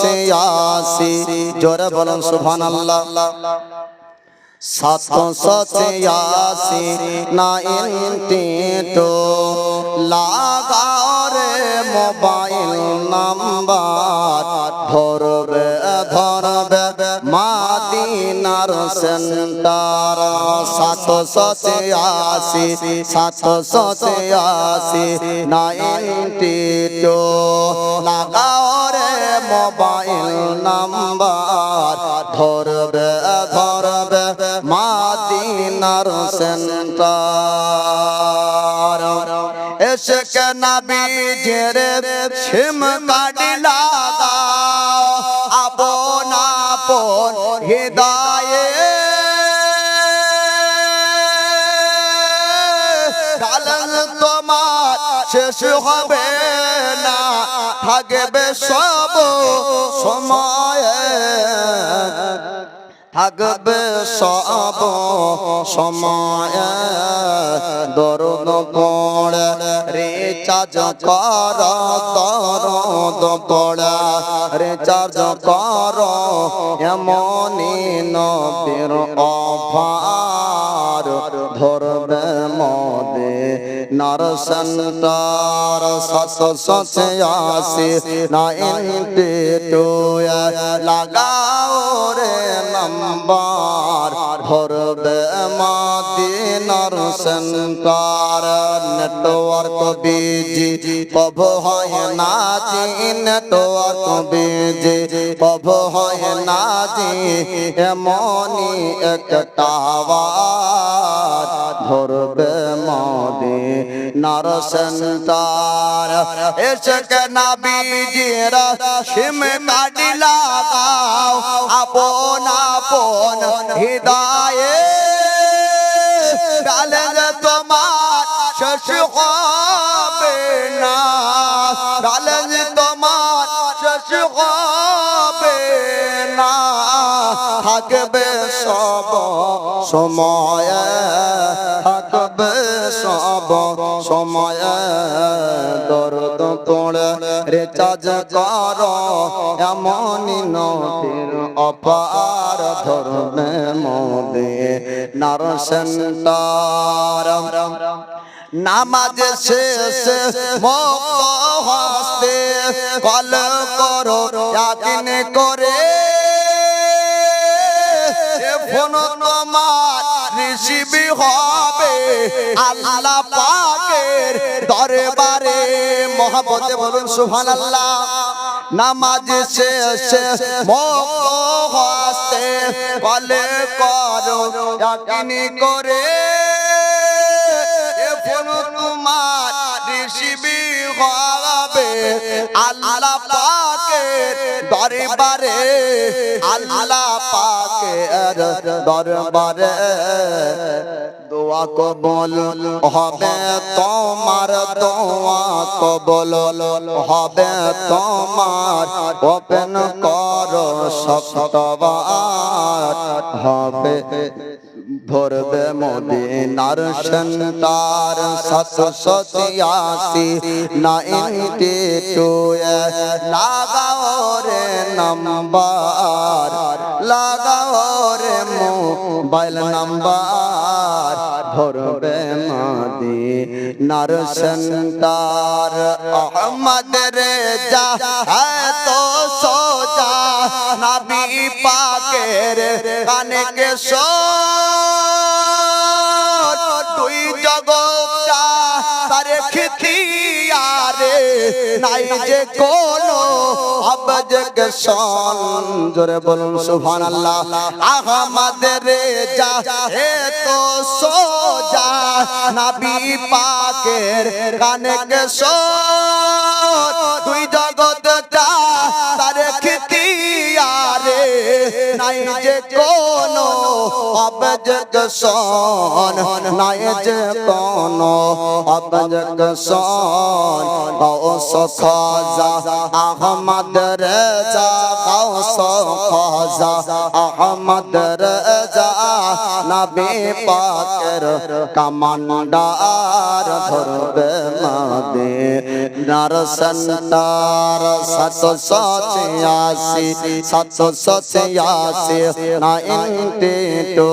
ছিয়াশি জোরে বলুন সুবহান আল্লাহ সাতশো ছিয়াশি নাইনটি টু। লাগাও রে মোবাইল নাম্বার, ধরবে ধরবে মাদিনার সেন্টার। সাতশো ছিয়াশি সাতশো ছিয়াশি নাইনটি টু। লাগাও মোবাইল নাম্বার ধরবে ধরবে মাদিনার সেন্টার। এসে কেনা বীজের সিম কাটি আপন হৃদয়ে। তোমার শেষ হবে না। থাকবে সব সময়ে। থাকবে সব সময়। দরদ পড়ে, রিচার্জ কর দরদ পড়ে, রিচার্জ কর। এমনই নবীর অফার। ধরবে মদে। নরসন্তার আসে না নাইনটি টু লাগাও রে নাম্বার ধরবে মাদিনার সেন্টার নেটওয়ার্ক বিজি কভ হয় না জি নেটওয়ার্ক বিজি কভ হয় না জি এমনি আওয়াজ ধরবে মদে নার সেন্টার এসে না বিজিরা সিম কাটি লাগাও আপন আপন হৃদয়ে কালে তোমার থাকবে সব সময়, থাকবে সব সময়। দরদ পড়ে, রেচার্জ কর, এমনই নদীর অপার ধরবে মোদে নার নামাজ শেষে মুক্ত হস্তে কল করো ইয়াকিন করে ফোন তোমার রিসিভি হবে। আল্লাহ পাকের দরবারে মহব্বতে বলুন সুবহানাল্লাহ। নামাজ শেষে হস্তে কলে করো, ইয়াকিন করে। এ ফোন তোমার রিসিভি হবে। আল্লাহ পাকের দরবারে আল্লাহ পাকের দরবারে দোয়া কবল হবে তোমার, দোয়া কবল হবে তোমার। ওপেন করো, সপ্তবার হবে। ভরবে মদিনার সেন্টার সাতশো ছিয়াশি, নাইনটি টু লাগাও রে নাম্বার, লাগাও মোবাইল নাম্বার ভরবে মদিনার সেন্টার আহমদ রে যা তো সোজা। নবী পাকের কানে কে সো তুই জগৎটা তারে খিতিয়ারে নাই যে কোনো আবজ কে সন জোরে বলুন, সুবহানাল্লাহ। আহমদ যা হে তো সোজা। নবী পাকের কানে কে তুই জগৎটা নাই যে কোন কোনো অবজেকশন নাই যে কোন কোনো অবজেকশন গাউস খাজা আহমদ রেজা গাউস খাজা আহমদ রেজা, নবী পাকের কমান্ডার ধরবে মাদে নরসন্তার সাতশো ছিয়াশি নাইনটি টু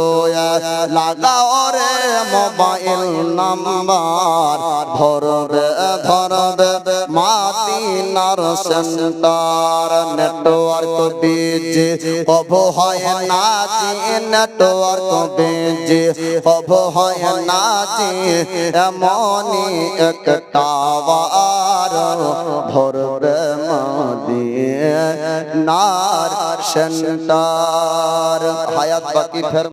লাগাও রে মোবাইল নাম্বার ধরবে ধরবে মাদিনার সেন্টার। নেটওয়ার্ক বিজি কবু হয় না নেটওয়ার্ক বিজি কবু হয় না এমনই এক টাওয়ার। ধরবে মাদিনার সেন্টার হায়াত বাকি ফের